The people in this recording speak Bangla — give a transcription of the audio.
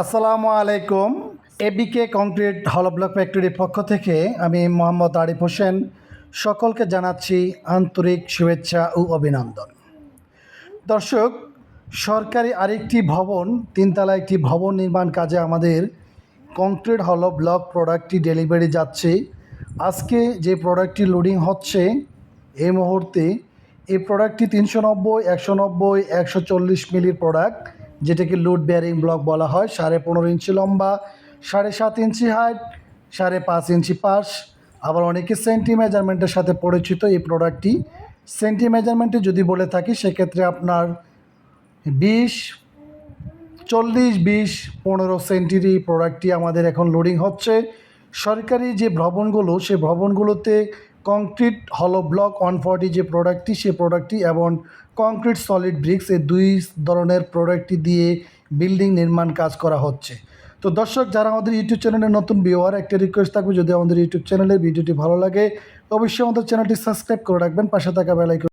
আসসালামু আলাইকুম। এবিকে কংক্রিট হল ব্লক ফ্যাক্টরির পক্ষ থেকে আমি মোহাম্মদ আরিফ হোসেন সকলকে জানাচ্ছি আন্তরিক শুভেচ্ছা ও অভিনন্দন। দর্শক, সরকারি আরেকটি ভবন, তিনতলা একটি ভবন নির্মাণ কাজে আমাদের কংক্রিট হল ব্লক প্রোডাক্টটি ডেলিভারি যাচ্ছে। আজকে যে প্রোডাক্টটি লোডিং হচ্ছে, এই মুহূর্তে এই প্রোডাক্টটি তিনশো নব্বই, একশো নব্বই, একশো চল্লিশ মিলির প্রোডাক্ট। যেটাকে লোড বেয়ারিং ব্লক বলা হয়, সাড়ে পনেরো ইঞ্চি লম্বা, সাড়ে সাত ইঞ্চি হাইট সাড়ে পাঁচ ইঞ্চি পাশ। আবার অনেকে সেন্টি মেজারমেন্টের সাথে পরিচিত এই প্রোডাক্টটি সেন্টি মেজারমেন্টে যদি বলে থাকি, সেক্ষেত্রে আপনার বিশ, চল্লিশ, বিশ, পনেরো সেন্টির এই প্রোডাক্টটি আমাদের এখন লোডিং হচ্ছে। সরকারি যে ভবনগুলো সেই ভবনগুলোতে কংক্রিট হলো ব্লক ওয়ান ফর্টি যে প্রোডাক্টটি সে প্রোডাক্টটি এবং কংক্রিট সলিড ব্রিক্স এই দুই ধরনের প্রোডাক্টটি দিয়ে বিল্ডিং নির্মাণ কাজ করা হচ্ছে। তো দর্শক, যারা আমাদের ইউটিউব চ্যানেলে নতুন ভিওয়ার একটা রিকোয়েস্ট থাকবে, যদি আমাদের ইউটিউব চ্যানেলের ভিডিওটি ভালো লাগে, অবশ্যই আমাদের চ্যানেলটি সাবস্ক্রাইব করে রাখবেন, পাশে থাকা বেলাইকন